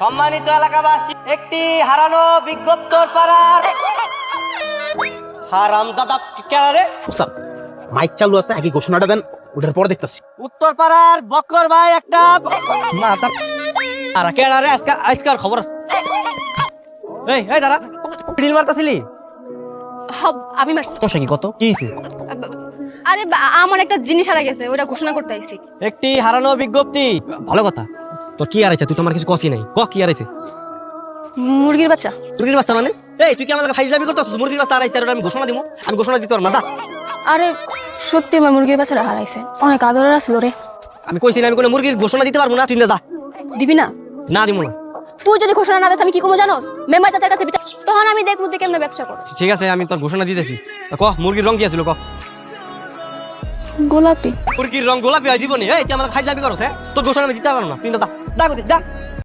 সম্মানিত এলাকাবাসী একটি হারানো বিজ্ঞপ্তর পাড়ার হারাম দাদা কেনা রে বুঝলাম মাইক চালু আছে আগে ঘোষণাটা দেন ওটার পর দেখতেছি। উত্তর পাড়ার বক্কর ভাই একটা মাথা আর কেনা রে আজকাল আজকাল খবর আছে। এই এই দাঁড়া পিডিল মারতাছিলি? হব আমি মারছি। সমস্যা কি কত? কি হইছে? আরে বা- আমার একটা জিনিস হারা গেছে ওটা ঘোষণা করতে আইছি। একটি হারানো বিজ্ঞপ্তি। ভালো কথা। তোর কি হারাইছে তুই তো আমার কিছু কষি নাই। ক কি হারাইছে মুরগির বাচ্চা। মুরগির বাচ্চা মানে? এই তুই কি আমার ফাইজলামি করতেছিস? মুরগির বাচ্চা আর ওটা আমি ঘোষণা দিব আমি ঘোষণা দিতে পারব না। আরে সত্যি আমার মুরগির বাচ্চাটা হারাইছে। অনেক আদরের আসলো রে। আমি কইছি না আমি কোনো মুরগির ঘোষণা দিতে পারব না তুই না যা। দিবি না? না দিব না। তুই যদি ঘোষণা না দিস আমি কি করব জানো মেম্বার চাচার কাছে বিচার তখন আমি দেখব তুই কেমনে ব্যবসা করো। ঠিক আছে আমি তোর ঘোষণা দিতেছি। ক মুরগির রং কি আছিল ক? গোলাপি। মুরগির রং গোলাপি হয় জীবনে। এই তুই আমার ফাইজলামি করছ হ্যাঁ? তোর ঘোষণা আমি দিতে পারব না তুই না যা কইছিস, যা